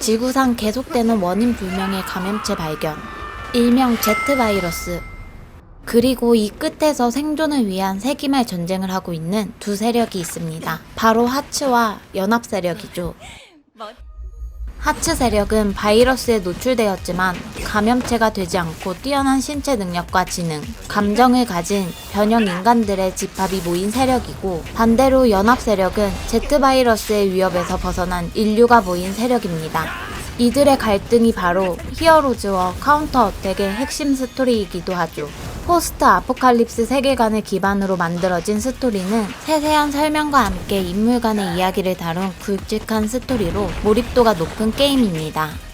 지구상 계속되는 원인 불명의 감염체 발견. 일명 Z 바이러스. 그리고 이 끝에서 생존을 위한 세기말 전쟁을 하고 있는 두 세력이 있습니다. 바로 하츠와 연합 세력이죠. 하츠 세력은 바이러스에 노출되었지만 감염체가 되지 않고 뛰어난 신체 능력과 지능, 감정을 가진 변형 인간들의 집합이 모인 세력이고 반대로 연합 세력은 Z 바이러스의 위협에서 벗어난 인류가 모인 세력입니다. 이들의 갈등이 바로 히어로즈와 카운터 어택의 핵심 스토리이기도 하죠. 포스트 아포칼립스 세계관을 기반으로 만들어진 스토리는 세세한 설명과 함께 인물 간의 이야기를 다룬 굵직한 스토리로 몰입도가 높은 게임입니다.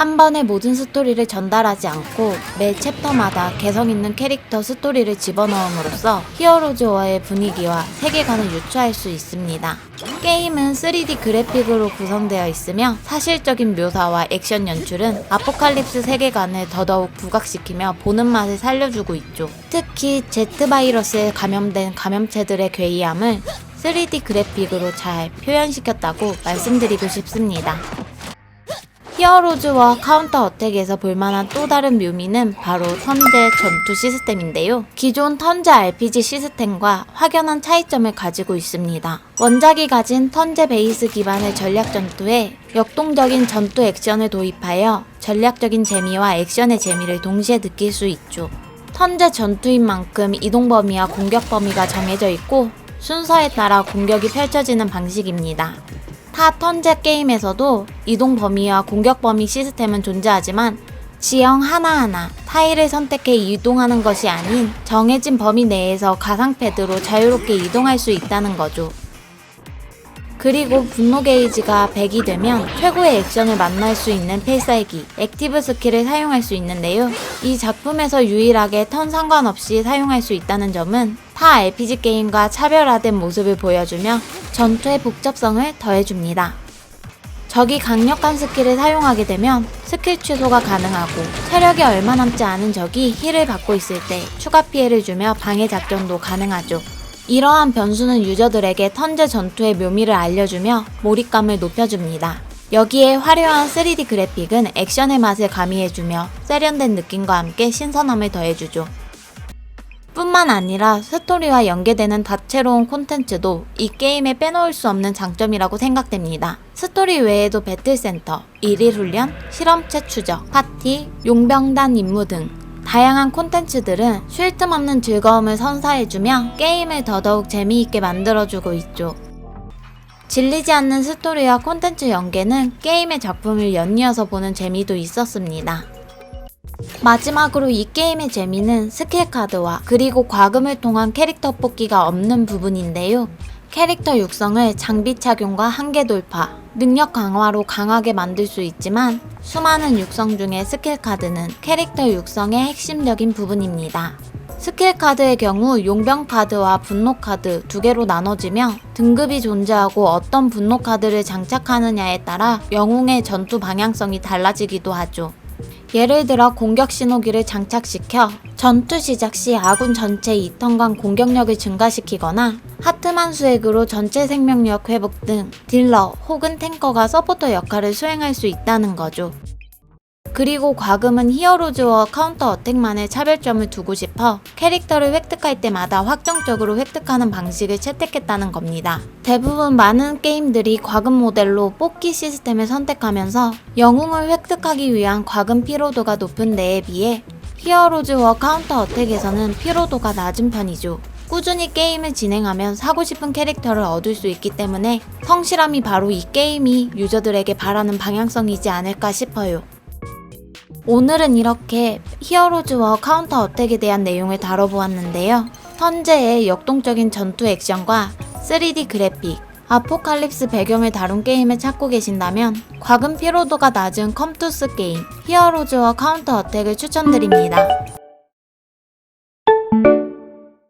한 번에 모든 스토리를 전달하지 않고 매 챕터마다 개성 있는 캐릭터 스토리를 집어넣음으로써 히어로즈와의 분위기와 세계관을 유추할 수 있습니다. 게임은 3D 그래픽으로 구성되어 있으며 사실적인 묘사와 액션 연출은 아포칼립스 세계관을 더더욱 부각시키며 보는 맛을 살려주고 있죠. 특히 Z 바이러스에 감염된 감염체들의 괴이함을 3D 그래픽으로 잘 표현시켰다고 말씀드리고 싶습니다. 히어로즈와 카운터 어택에서 볼만한 또 다른 묘미는 바로 턴제 전투 시스템인데요. 기존 턴제 RPG 시스템과 확연한 차이점을 가지고 있습니다. 원작이 가진 턴제 베이스 기반의 전략 전투에 역동적인 전투 액션을 도입하여 전략적인 재미와 액션의 재미를 동시에 느낄 수 있죠. 턴제 전투인 만큼 이동 범위와 공격 범위가 정해져 있고 순서에 따라 공격이 펼쳐지는 방식입니다. 타 턴제 게임에서도 이동 범위와 공격 범위 시스템은 존재하지만 지형 하나하나 타일을 선택해 이동하는 것이 아닌 정해진 범위 내에서 가상 패드로 자유롭게 이동할 수 있다는 거죠. 그리고 분노 게이지가 100이 되면 최고의 액션을 만날 수 있는 필살기, 액티브 스킬을 사용할 수 있는데요. 이 작품에서 유일하게 턴 상관없이 사용할 수 있다는 점은 타 RPG 게임과 차별화된 모습을 보여주며 전투의 복잡성을 더해줍니다. 적이 강력한 스킬을 사용하게 되면 스킬 취소가 가능하고 체력이 얼마 남지 않은 적이 힐을 받고 있을 때 추가 피해를 주며 방해 작전도 가능하죠. 이러한 변수는 유저들에게 턴제 전투의 묘미를 알려주며 몰입감을 높여줍니다. 여기에 화려한 3D 그래픽은 액션의 맛을 가미해주며 세련된 느낌과 함께 신선함을 더해주죠. 뿐만 아니라 스토리와 연계되는 다채로운 콘텐츠도 이 게임에 빼놓을 수 없는 장점이라고 생각됩니다. 스토리 외에도 배틀센터, 일일 훈련, 실험체 추적, 파티, 용병단 임무 등 다양한 콘텐츠들은 쉴 틈 없는 즐거움을 선사해주며 게임을 더더욱 재미있게 만들어주고 있죠. 질리지 않는 스토리와 콘텐츠 연계는 게임의 작품을 연이어서 보는 재미도 있었습니다. 마지막으로 이 게임의 재미는 스킬 카드와 그리고 과금을 통한 캐릭터 뽑기가 없는 부분인데요. 캐릭터 육성을 장비 착용과 한계 돌파, 능력 강화로 강하게 만들 수 있지만 수많은 육성 중에 스킬 카드는 캐릭터 육성의 핵심적인 부분입니다. 스킬 카드의 경우 용병 카드와 분노 카드 두 개로 나눠지며 등급이 존재하고 어떤 분노 카드를 장착하느냐에 따라 영웅의 전투 방향성이 달라지기도 하죠. 예를 들어 공격 신호기를 장착시켜 전투 시작 시 아군 전체 2턴간 공격력을 증가시키거나 하트만 수액으로 전체 생명력 회복 등 딜러 혹은 탱커가 서포터 역할을 수행할 수 있다는 거죠. 그리고 과금은 히어로즈와 카운터 어택만의 차별점을 두고 싶어 캐릭터를 획득할 때마다 확정적으로 획득하는 방식을 채택했다는 겁니다. 대부분 많은 게임들이 과금 모델로 뽑기 시스템을 선택하면서 영웅을 획득하기 위한 과금 피로도가 높은 데에 비해 히어로즈와 카운터 어택에서는 피로도가 낮은 편이죠. 꾸준히 게임을 진행하면 사고 싶은 캐릭터를 얻을 수 있기 때문에 성실함이 바로 이 게임이 유저들에게 바라는 방향성이지 않을까 싶어요. 오늘은 이렇게 히어로즈와 카운터 어택에 대한 내용을 다뤄보았는데요. 턴제의 역동적인 전투 액션과 3D 그래픽, 아포칼립스 배경을 다룬 게임을 찾고 계신다면 과금 피로도가 낮은 컴투스 게임 히어로즈와 카운터 어택을 추천드립니다.